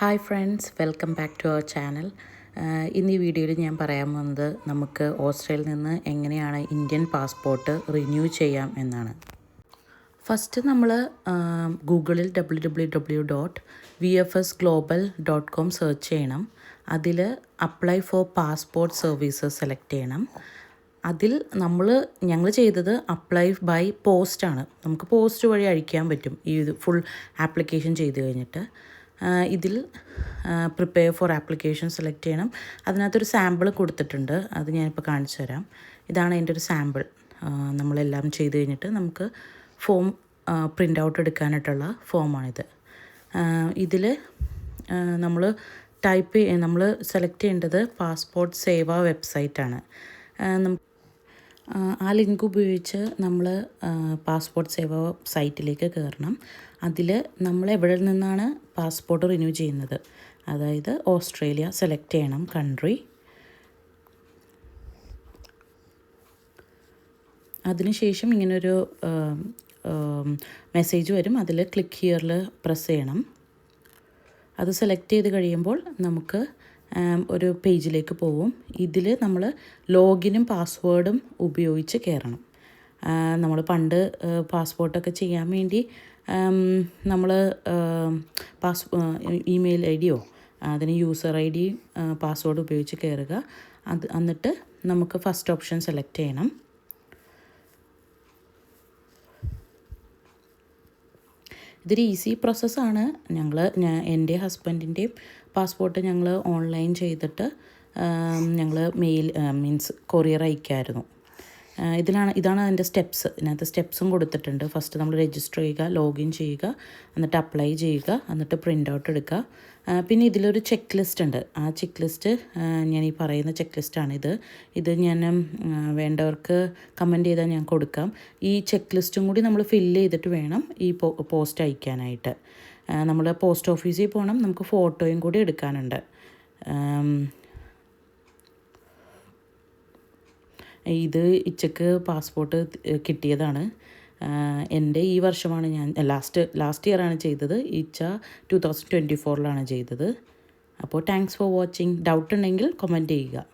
Hi friends welcome back to our channel. ഇന്ന് ഈ വീഡിയോയിൽ ഞാൻ പറയാൻ പോകുന്നത് നമുക്ക് ഓസ്ട്രേലിയയിൽ നിന്ന് എങ്ങനെയാണ് ഇന്ത്യൻ പാസ്പോർട്ട് റിന്യൂ ചെയ്യാം എന്നാണ്. ഫസ്റ്റ് നമ്മൾ ഗൂഗിളിൽ W W W dot V F S global dot com search ചെയ്യണം. അതിൽ apply for passport services select ചെയ്യണം. അതിൽ നമ്മൾ ഞങ്ങൾ ചെയ്തത് അപ്ലൈ ബൈ പോസ്റ്റാണ് നമുക്ക് പോസ്റ്റ് വഴി അഴിക്കാൻ പറ്റും. ഈ ഫുൾ ആപ്ലിക്കേഷൻ ചെയ്ത് കഴിഞ്ഞിട്ട്. ഇതിൽ പ്രിപ്പയർ ഫോർ ആപ്ലിക്കേഷൻ സെലക്ട് ചെയ്യണം. അതിനകത്തൊരു സാമ്പിൾ കൊടുത്തിട്ടുണ്ട്. അത് ഞാനിപ്പോൾ കാണിച്ചു തരാം. ഇതാണ് അതിന്റെ ഒരു സാമ്പിൾ നമ്മളെല്ലാം ചെയ്ത് കഴിഞ്ഞിട്ട് നമുക്ക് ഫോം പ്രിന്റ് ഔട്ട് എടുക്കാനായിട്ടുള്ള ഫോമാണിത് ഇതിൽ നമ്മൾ ടൈപ്പ് നമ്മൾ സെലക്ട് ചെയ്യേണ്ടത് പാസ്പോർട്ട് സേവാ വെബ്സൈറ്റാണ് ആ ലിങ്ക് ഉപയോഗിച്ച് നമ്മൾ പാസ്പോർട്ട് സേവാ സൈറ്റിലേക്ക് കയറണം. അതിൽ നമ്മൾ എവിടെ നിന്നാണ് പാസ്പോർട്ട് റിന്യൂ ചെയ്യുന്നത്? അതായത് ഓസ്ട്രേലിയ സെലക്ട് ചെയ്യണം കൺട്രി. അതിനുശേഷം ഇങ്ങനൊരു മെസ്സേജ് വരും. അതിൽ ക്ലിക്ക് ഹിയറിൽ പ്രസ് ചെയ്യണം. അത് സെലക്ട് ചെയ്ത് കഴിയുമ്പോൾ നമുക്ക് ഒരു പേജിലേക്ക് പോവും. ഇതിൽ നമ്മൾ ലോഗിനും പാസ്വേഡും ഉപയോഗിച്ച് കയറണം നമ്മൾ പണ്ട് പാസ്പോർട്ടൊക്കെ ചെയ്യാൻ വേണ്ടി നമ്മൾ പാസ് ഇമെയിൽ ഐ ഡിയോ അതിന് യൂസർ ഐ ഡി പാസ്വേഡ് ഉപയോഗിച്ച് കയറുക അത് എന്നിട്ട് നമുക്ക് ഫസ്റ്റ് ഓപ്ഷൻ സെലക്ട് ചെയ്യണം. ഇതൊരു ഈസി പ്രോസസ്സാണ് ഞങ്ങൾ എന്റെ ഹസ്ബൻഡിന്റെയും പാസ്പോർട്ട് ഞങ്ങൾ ഓൺലൈൻ ചെയ്തിട്ട് ഞങ്ങൾ മെയിൽ മീൻസ് കൊറിയർ അയക്കായിരുന്നു. ഇതിലാണ് ഇതാണ് അതിന്റെ സ്റ്റെപ്സ് ഇതിനകത്ത് സ്റ്റെപ്സും കൊടുത്തിട്ടുണ്ട്. ഫസ്റ്റ് നമ്മൾ രജിസ്റ്റർ ചെയ്യുക ലോഗിൻ ചെയ്യുക എന്നിട്ട് അപ്ലൈ ചെയ്യുക എന്നിട്ട് പ്രിന്റ് ഔട്ട് എടുക്കുക. പിന്നെ ഇതിലൊരു ചെക്ക് ലിസ്റ്റ് ഉണ്ട്. ആ ചെക്ക് ലിസ്റ്റ് ഞാൻ ഈ പറയുന്ന ചെക്ക് ലിസ്റ്റാണ് ഇത്. ഇത് ഞാൻ വേണ്ടവർക്ക് കമന്റ് ചെയ്താൽ ഞാൻ കൊടുക്കാം. ഈ ചെക്ക് ലിസ്റ്റും കൂടി നമ്മൾ ഫില്ല് ചെയ്തിട്ട് വേണം ഈ പോസ്റ്റ് അയക്കാനായിട്ട്. നമ്മൾ പോസ്റ്റ് ഓഫീസിൽ പോകണം നമുക്ക് ഫോട്ടോയും കൂടി എടുക്കാനുണ്ട്. ഇത് ഇച്ചക്ക് പാസ്പോർട്ട് കിട്ടിയതാണ്. എന്റെ ഈ വർഷമാണ് ഞാൻ ലാസ്റ്റ് ലാസ്റ്റ് ഇയറാണ് ചെയ്തത്. ഇച്ച ടു തൗസൻഡ് ട്വന്റി ഫോറിലാണ് ചെയ്തത്. അപ്പോൾ താങ്ക്സ് ഫോർ വാച്ചിങ് ഡൗട്ട് ഉണ്ടെങ്കിൽ കമന്റ് ചെയ്യുക.